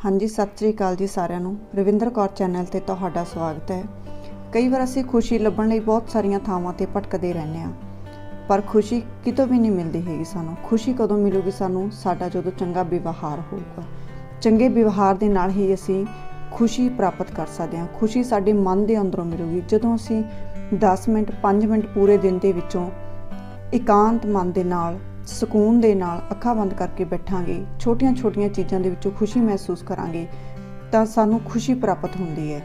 ਹਾਂਜੀ, ਸਤਿ ਸ੍ਰੀ ਅਕਾਲ ਜੀ ਸਾਰਿਆਂ ਨੂੰ। ਰਵਿੰਦਰ ਕੌਰ ਚੈਨਲ ਤੇ ਤੁਹਾਡਾ ਸਵਾਗਤ ਹੈ। ਕਈ ਵਾਰ ਅਸੀਂ ਖੁਸ਼ੀ ਲੱਭਣ ਲਈ ਬਹੁਤ ਸਾਰੀਆਂ ਥਾਵਾਂ ਤੇ ਭਟਕਦੇ ਰਹਿੰਦੇ ਹਾਂ, ਪਰ ਖੁਸ਼ੀ ਕਿਤੋਂ ਵੀ ਨਹੀਂ ਮਿਲਦੀ ਹੈਗੀ ਸਾਨੂੰ। ਖੁਸ਼ੀ ਕਦੋਂ ਮਿਲੂਗੀ ਸਾਨੂੰ? ਸਾਡਾ ਜਦੋਂ ਚੰਗਾ ਵਿਵਹਾਰ ਹੋਊਗਾ। ਚੰਗੇ ਵਿਵਹਾਰ ਦੇ ਨਾਲ ਹੀ ਅਸੀਂ ਖੁਸ਼ੀ ਪ੍ਰਾਪਤ ਕਰ ਸਕਦੇ ਹਾਂ। ਖੁਸ਼ੀ ਸਾਡੇ ਮਨ ਦੇ ਅੰਦਰੋਂ ਮਿਲੂਗੀ। ਜਦੋਂ ਅਸੀਂ 10 ਮਿੰਟ 5 ਮਿੰਟ ਪੂਰੇ ਦਿਨ ਦੇ ਵਿੱਚੋਂ ਇਕਾਂਤ ਮਨ ਦੇ ਨਾਲ ਸਕੂਨ ਦੇ ਨਾਲ ਅੱਖਾਂ ਬੰਦ ਕਰਕੇ ਬੈਠਾਂਗੇ, ਛੋਟੀਆਂ-ਛੋਟੀਆਂ ਚੀਜ਼ਾਂ ਦੇ ਵਿੱਚੋਂ ਖੁਸ਼ੀ ਮਹਿਸੂਸ ਕਰਾਂਗੇ, ਤਾਂ ਸਾਨੂੰ ਖੁਸ਼ੀ ਪ੍ਰਾਪਤ ਹੁੰਦੀ ਹੈ।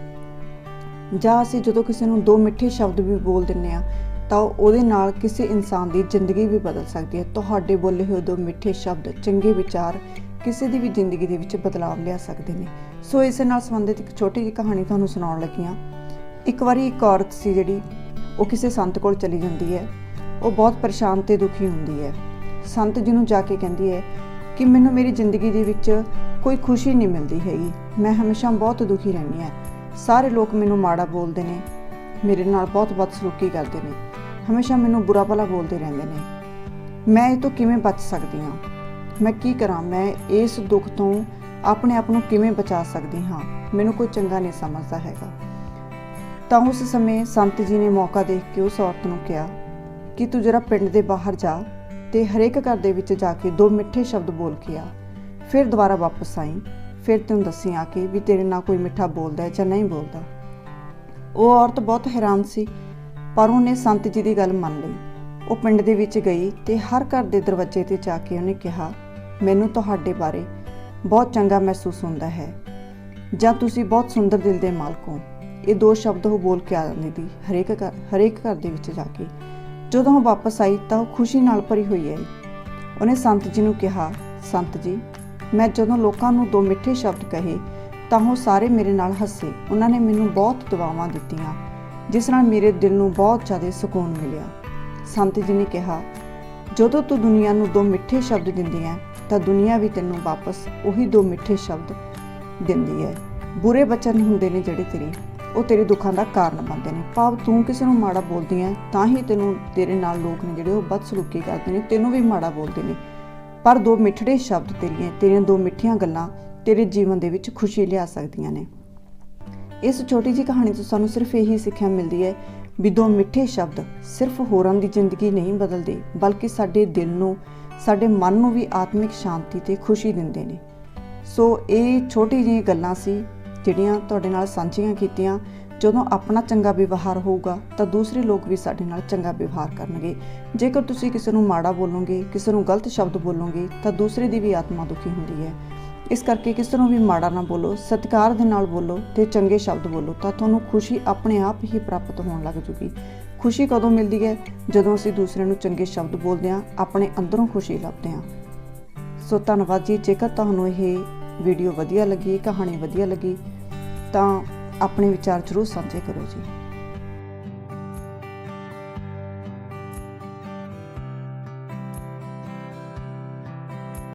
ਜਾਂ ਅਸੀਂ ਜਦੋਂ ਕਿਸੇ ਨੂੰ ਦੋ ਮਿੱਠੇ ਸ਼ਬਦ ਵੀ ਬੋਲ ਦਿੰਨੇ ਆ ਤਾਂ ਉਹਦੇ ਨਾਲ ਕਿਸੇ ਇਨਸਾਨ ਦੀ ਜ਼ਿੰਦਗੀ ਵੀ ਬਦਲ ਸਕਦੀ ਹੈ। ਤੁਹਾਡੇ ਬੋਲੇ ਹੋਏ ਦੋ ਮਿੱਠੇ ਸ਼ਬਦ ਚੰਗੇ ਵਿਚਾਰ ਕਿਸੇ ਦੀ ਵੀ ਜ਼ਿੰਦਗੀ ਦੇ ਵਿੱਚ ਬਦਲਾਵ ਲਿਆ ਸਕਦੇ ਨੇ। ਸੋ ਇਸ ਨਾਲ ਸੰਬੰਧਿਤ ਇੱਕ ਛੋਟੀ ਜਿਹੀ ਕਹਾਣੀ ਤੁਹਾਨੂੰ ਸੁਣਾਉਣ ਲੱਗੀ ਹਾਂ। ਇੱਕ ਵਾਰੀ ਇੱਕ ਔਰਤ ਸੀ ਜਿਹੜੀ, ਉਹ ਕਿਸੇ ਸੰਤ ਕੋਲ ਚਲੀ ਜਾਂਦੀ ਹੈ। ਉਹ ਬਹੁਤ ਪਰੇਸ਼ਾਨ ਤੇ ਦੁਖੀ ਹੁੰਦੀ ਹੈ। ਸੰਤ ਜੀ ਨੂੰ ਜਾ ਕੇ ਕਹਿੰਦੀ ਹੈ ਕਿ ਮੈਨੂੰ ਮੇਰੀ ਜ਼ਿੰਦਗੀ ਦੇ ਵਿੱਚ ਕੋਈ ਖੁਸ਼ੀ ਨਹੀਂ ਮਿਲਦੀ ਹੈਗੀ। ਮੈਂ ਹਮੇਸ਼ਾ ਬਹੁਤ ਦੁਖੀ ਰਹਿੰਦੀ ਹਾਂ। ਸਾਰੇ ਲੋਕ ਮੈਨੂੰ ਮਾੜਾ ਬੋਲਦੇ ਨੇ, ਮੇਰੇ ਨਾਲ ਬਹੁਤ ਬਦਸਲੂਕੀ ਕਰਦੇ ਨੇ, ਹਮੇਸ਼ਾ ਮੈਨੂੰ ਬੁਰਾ ਭਲਾ ਬੋਲਦੇ ਰਹਿੰਦੇ ਨੇ। ਮੈਂ ਇਹ ਤੋਂ ਕਿਵੇਂ ਬਚ ਸਕਦੀ ਹਾਂ? ਮੈਂ ਕੀ ਕਰਾਂ? ਮੈਂ ਇਸ ਦੁੱਖ ਤੋਂ ਆਪਣੇ ਆਪ ਨੂੰ ਕਿਵੇਂ ਬਚਾ ਸਕਦੀ ਹਾਂ? ਮੈਨੂੰ ਕੋਈ ਚੰਗਾ ਨਹੀਂ ਸਮਝਦਾ ਹੈਗਾ। ਤਾਂ ਉਸ ਸਮੇਂ ਸੰਤ ਜੀ ਨੇ ਮੌਕਾ ਦੇਖ ਕੇ ਉਸ ਔਰਤ ਨੂੰ ਕਿਹਾ, ਕਿ ਤੂੰ ਜਰਾ ਪਿੰਡ ਦੇ ਬਾਹਰ ਜਾ। ਤੇ ਹਰੇਕ ਘਰ ਦੇ ਵਿੱਚ ਜਾ ਕੇ ਦੋ ਮਿੱਠੇ ਸ਼ਬਦ ਬੋਲ ਕੇ ਆ। ਫਿਰ ਦੁਬਾਰਾ ਵਾਪਸ ਆਈ। ਫਿਰ ਤੈਨੂੰ ਦੱਸੀ ਆ ਕੇ ਵੀ ਤੇਰੇ ਨਾਲ ਕੋਈ ਮਿੱਠਾ ਬੋਲਦਾ ਹੈ ਜਾਂ ਨਹੀਂ ਬੋਲਦਾ। ਉਹ ਔਰਤ ਬਹੁਤ ਹੈਰਾਨ ਸੀ, ਪਰ ਉਹਨੇ ਸੰਤ ਜੀ ਦੀ ਗੱਲ ਮੰਨ ਲਈ। ਉਹ ਪਿੰਡ ਦੇ ਵਿੱਚ ਗਈ ਤੇ ਹਰ ਘਰ ਦੇ ਦਰਵਾਜ਼ੇ ਤੇ ਜਾ ਕੇ ਉਹਨੇ ਕਿਹਾ, ਮੈਨੂੰ ਤੁਹਾਡੇ ਬਾਰੇ ਬਹੁਤ ਚੰਗਾ ਮਹਿਸੂਸ ਹੁੰਦਾ ਹੈ। ਜਾਂ ਤੁਸੀਂ ਬਹੁਤ ਸੁੰਦਰ ਦਿਲ ਦੇ ਮਾਲਕ ਹੋ। ਇਹ ਦੋ ਸ਼ਬਦ ਉਹ ਬੋਲ ਕੇ ਆ ਜਾਂਦੀ ਸੀ ਹਰੇਕ ਘਰ ਹਰੇਕ ਘਰ ਦੇ ਵਿੱਚ ਜਾ ਕੇ। ਜਦੋਂ ਉਹ ਵਾਪਸ ਆਈ ਤਾਂ ਉਹ ਖੁਸ਼ੀ ਨਾਲ ਭਰੀ ਹੋਈ ਆਈ। ਉਹਨੇ ਸੰਤ ਜੀ ਨੂੰ ਕਿਹਾ, ਸੰਤ ਜੀ, ਮੈਂ ਜਦੋਂ ਲੋਕਾਂ ਨੂੰ ਦੋ ਮਿੱਠੇ ਸ਼ਬਦ ਕਹੇ, ਤਾਂ ਉਹ ਸਾਰੇ ਮੇਰੇ ਨਾਲ ਹੱਸੇ। ਉਹਨਾਂ ਨੇ ਮੈਨੂੰ ਬਹੁਤ ਦੁਆਵਾਂ ਦਿੱਤੀਆਂ, ਜਿਸ ਨਾਲ ਮੇਰੇ ਦਿਲ ਨੂੰ ਬਹੁਤ ਜ਼ਿਆਦਾ ਸਕੂਨ ਮਿਲਿਆ। ਸੰਤ ਜੀ ਨੇ ਕਿਹਾ, ਜਦੋਂ ਤੂੰ ਦੁਨੀਆ ਨੂੰ ਦੋ ਮਿੱਠੇ ਸ਼ਬਦ ਦਿੰਦੀ ਹੈ ਤਾਂ ਦੁਨੀਆ ਵੀ ਤੈਨੂੰ ਵਾਪਸ ਉਹੀ ਦੋ ਮਿੱਠੇ ਸ਼ਬਦ ਦਿੰਦੀ ਹੈ ਬੁਰੇ ਬਚਨ ਹੁੰਦੇ ਨੇ ਜਿਹੜੇ ਤੇਰੇ। ਉਹ ਤੇਰੇ ਦੁੱਖਾਂ ਦਾ ਕਾਰਨ ਬਣਦੇ ਨੇ। ਭਾਵ ਤੂੰ ਕਿਸੇ ਨੂੰ ਮਾੜਾ ਬੋਲਦੀ ਹੈ ਤਾਂ ਹੀ ਤੈਨੂੰ ਤੇਰੇ ਨਾਲ ਲੋਕ ਨੇ ਜਿਹੜੇ ਉਹ ਬਦਸਲੂਕੀ ਕਰਦੇ ਨੇ, ਤੈਨੂੰ ਵੀ ਮਾੜਾ ਬੋਲਦੇ ਨੇ। ਪਰ ਦੋ ਮਿੱਠੜੇ ਸ਼ਬਦ ਤੇਰੀਆਂ ਤੇਰੀਆਂ ਦੋ ਮਿੱਠੀਆਂ ਗੱਲਾਂ ਤੇਰੇ ਜੀਵਨ ਦੇ ਵਿੱਚ ਖੁਸ਼ੀ ਲਿਆ ਸਕਦੀਆਂ ਨੇ। ਇਸ ਛੋਟੀ ਜਿਹੀ ਕਹਾਣੀ ਤੋਂ ਸਾਨੂੰ ਸਿਰਫ ਇਹੀ ਸਿੱਖਿਆ ਮਿਲਦੀ ਹੈ ਵੀ ਦੋ ਮਿੱਠੇ ਸ਼ਬਦ ਸਿਰਫ ਹੋਰਾਂ ਦੀ ਜ਼ਿੰਦਗੀ ਨਹੀਂ ਬਦਲਦੇ, ਬਲਕਿ ਸਾਡੇ ਦਿਲ ਨੂੰ, ਸਾਡੇ ਮਨ ਨੂੰ ਵੀ ਆਤਮਿਕ ਸ਼ਾਂਤੀ ਤੇ ਖੁਸ਼ੀ ਦਿੰਦੇ ਨੇ। ਸੋ ਇਹ ਛੋਟੀ ਜਿਹੀ ਗੱਲਾਂ ਸੀ ਜਿਹੜੀਆਂ ਤੁਹਾਡੇ ਨਾਲ ਸਾਂਝੀਆਂ ਕੀਤੀਆਂ, ਜਦੋਂ ਆਪਣਾ ਚੰਗਾ ਵਿਵਹਾਰ ਹੋਊਗਾ, ਤਾਂ ਦੂਸਰੇ ਲੋਕ ਵੀ ਸਾਡੇ ਨਾਲ ਚੰਗਾ ਵਿਵਹਾਰ ਕਰਨਗੇ। ਜੇਕਰ ਤੁਸੀਂ ਕਿਸੇ ਨੂੰ ਮਾੜਾ ਬੋਲੋਗੇ, ਕਿਸੇ ਨੂੰ ਗਲਤ ਸ਼ਬਦ ਬੋਲੋਗੇ, ਤਾਂ ਦੂਸਰੇ ਦੀ ਵੀ ਆਤਮਾ ਦੁਖੀ ਹੁੰਦੀ ਹੈ। ਇਸ ਕਰਕੇ ਕਿਸੇ ਨੂੰ ਵੀ ਮਾੜਾ ਨਾ ਬੋਲੋ, ਸਤਿਕਾਰ ਦੇ ਨਾਲ ਬੋਲੋ ਤੇ ਚੰਗੇ ਸ਼ਬਦ ਬੋਲੋ, ਤਾਂ ਤੁਹਾਨੂੰ ਖੁਸ਼ੀ ਆਪਣੇ ਆਪ ਹੀ ਪ੍ਰਾਪਤ ਹੋਣ ਲੱਗ ਜੂਗੀ। ਖੁਸ਼ੀ ਕਦੋਂ ਮਿਲਦੀ ਹੈ? ਜਦੋਂ ਅਸੀਂ ਦੂਸਰੇ ਨੂੰ ਚੰਗੇ ਸ਼ਬਦ ਬੋਲਦੇ ਹਾਂ, ਆਪਣੇ ਅੰਦਰੋਂ ਖੁਸ਼ੀ ਲੱਭਦੇ ਹਾਂ। ਸੋ ਧੰਨਵਾਦ ਜੀ, ਜੇਕਰ ਤੁਹਾਨੂੰ ਇਹ ਵੀਡੀਓ ਵਧੀਆ ਲੱਗੀ, ਕਹਾਣੀ ਵਧੀਆ ਲੱਗੀ ਤਾਂ ਆਪਣੇ ਵਿਚਾਰ ਜ਼ਰੂਰ ਸਾਂਝੇ ਕਰੋ ਜੀ।